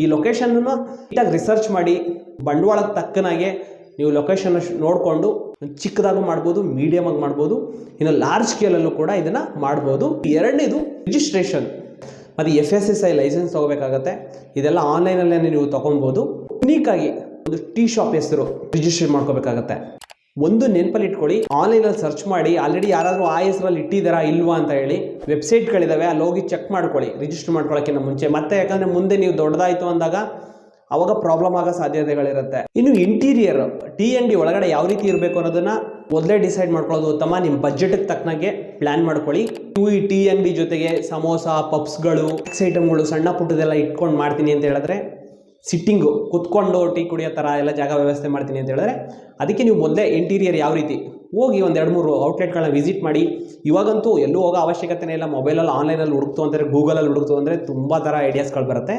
ಈ ಲೊಕೇಶನನ್ನು ನೀಟಾಗಿ ರಿಸರ್ಚ್ ಮಾಡಿ ಬಂಡವಾಳಕ್ಕೆ ತಕ್ಕನಾಗೆ ನೀವು ಲೊಕೇಶನ್ ನೋಡಿಕೊಂಡು ಚಿಕ್ಕದಾಗೂ ಮಾಡ್ಬೋದು ಮೀಡಿಯಮ್ ಆಗಿ ಮಾಡ್ಬೋದು, ಇನ್ನು ಲಾರ್ಜ್ ಸ್ಕೇಲಲ್ಲೂ ಕೂಡ ಇದನ್ನು ಮಾಡ್ಬೋದು. ಎರಡನೇದು ರಿಜಿಸ್ಟ್ರೇಷನ್ ಅದು F S S I licence ತೊಗೋಬೇಕಾಗತ್ತೆ. ಇದೆಲ್ಲ ಆನ್ಲೈನಲ್ಲೇ ನೀವು ತೊಗೊಬೋದು ಯುನೀಕಾಗಿ ಒಂದು ಟೀ ಶಾಪ್ ಹೆಸರು ರಿಜಿಸ್ಟರ್ ಮಾಡ್ಕೋಬೇಕಾಗತ್ತೆ. ಒಂದು ನೆನಪಲ್ಲಿ ಇಟ್ಕೊಳ್ಳಿ. ಆನ್ಲೈನಲ್ಲಿ ಸರ್ಚ್ ಮಾಡಿ, ಆಲ್ರೆಡಿ ಯಾರಾದರೂ ಆ ಹೆಸರಲ್ಲಿ ಇಟ್ಟಿದ್ದಾರಾ ಇಲ್ವಾ ಅಂತ ಹೇಳಿ ವೆಬ್ಸೈಟ್ಗಳಿದ್ದಾವೆ ಅಲ್ಲಿ ಹೋಗಿ ಚೆಕ್ ಮಾಡ್ಕೊಳ್ಳಿ, ರಿಜಿಸ್ಟರ್ ಮಾಡ್ಕೊಳ್ಳೋಕ್ಕಿಂತ ಮುಂಚೆ. ಮತ್ತೆ ಯಾಕಂದರೆ ಮುಂದೆ ನೀವು ದೊಡ್ಡದಾಯಿತು ಅಂದಾಗ ಅವಾಗ ಪ್ರಾಬ್ಲಮ್ ಆಗೋ ಸಾಧ್ಯತೆಗಳಿರುತ್ತೆ. ಇನ್ನು ಇಂಟೀರಿಯರ್, ಟಿ ಎನ್ ಡಿ ಒಳಗಡೆ ಯಾವ ರೀತಿ ಇರಬೇಕು ಅನ್ನೋದನ್ನ ಮೊದಲೇ ಡಿಸೈಡ್ ಮಾಡ್ಕೊಳ್ಳೋದು ಉತ್ತಮ. ನಿಮ್ಮ ಬಜೆಟ್ಗೆ ತಕ್ಕನಾಗೆ ಪ್ಲ್ಯಾನ್ ಮಾಡ್ಕೊಳ್ಳಿ. ಟೂ ಈ ಟಿ ಎನ್ ಡಿ ಜೊತೆಗೆ ಸಮೋಸ, ಪಪ್ಸ್ಗಳು ಐಟಮ್ಗಳು ಸಣ್ಣ ಪುಟ್ಟದೆಲ್ಲ ಇಟ್ಕೊಂಡು ಮಾಡ್ತೀನಿ ಅಂತ ಹೇಳಿದ್ರೆ ಸಿಟ್ಟಿಂಗು ಕುತ್ಕೊಂಡು ಟೀ ಕುಡಿಯೋ ಥರ ಎಲ್ಲ ಜಾಗ ವ್ಯವಸ್ಥೆ ಮಾಡ್ತೀನಿ ಅಂತ ಹೇಳಿದ್ರೆ, ಅದಕ್ಕೆ ನೀವು ಮೊದಲೇ ಇಂಟೀರಿಯರ್ ಯಾವ ರೀತಿ? ಹೋಗಿ ಒಂದು ಎರಡು ಮೂರು ಔಟ್ಲೆಟ್ಗಳನ್ನ ವಿಸಿಟ್ ಮಾಡಿ. ಇವಾಗಂತೂ ಎಲ್ಲೂ ಹೋಗೋ ಅವಶ್ಯಕತೆನೇ ಇಲ್ಲ. ಮೊಬೈಲಲ್ಲಿ ಆನ್ಲೈನಲ್ಲಿ ಹುಡುಕ್ತು ಅಂದರೆ ಗೂಗಲಲ್ಲಿ ಹುಡುಕ್ತು ಅಂದರೆ ತುಂಬ ಥರ ಐಡಿಯಾಸ್ಗಳು ಬರುತ್ತೆ.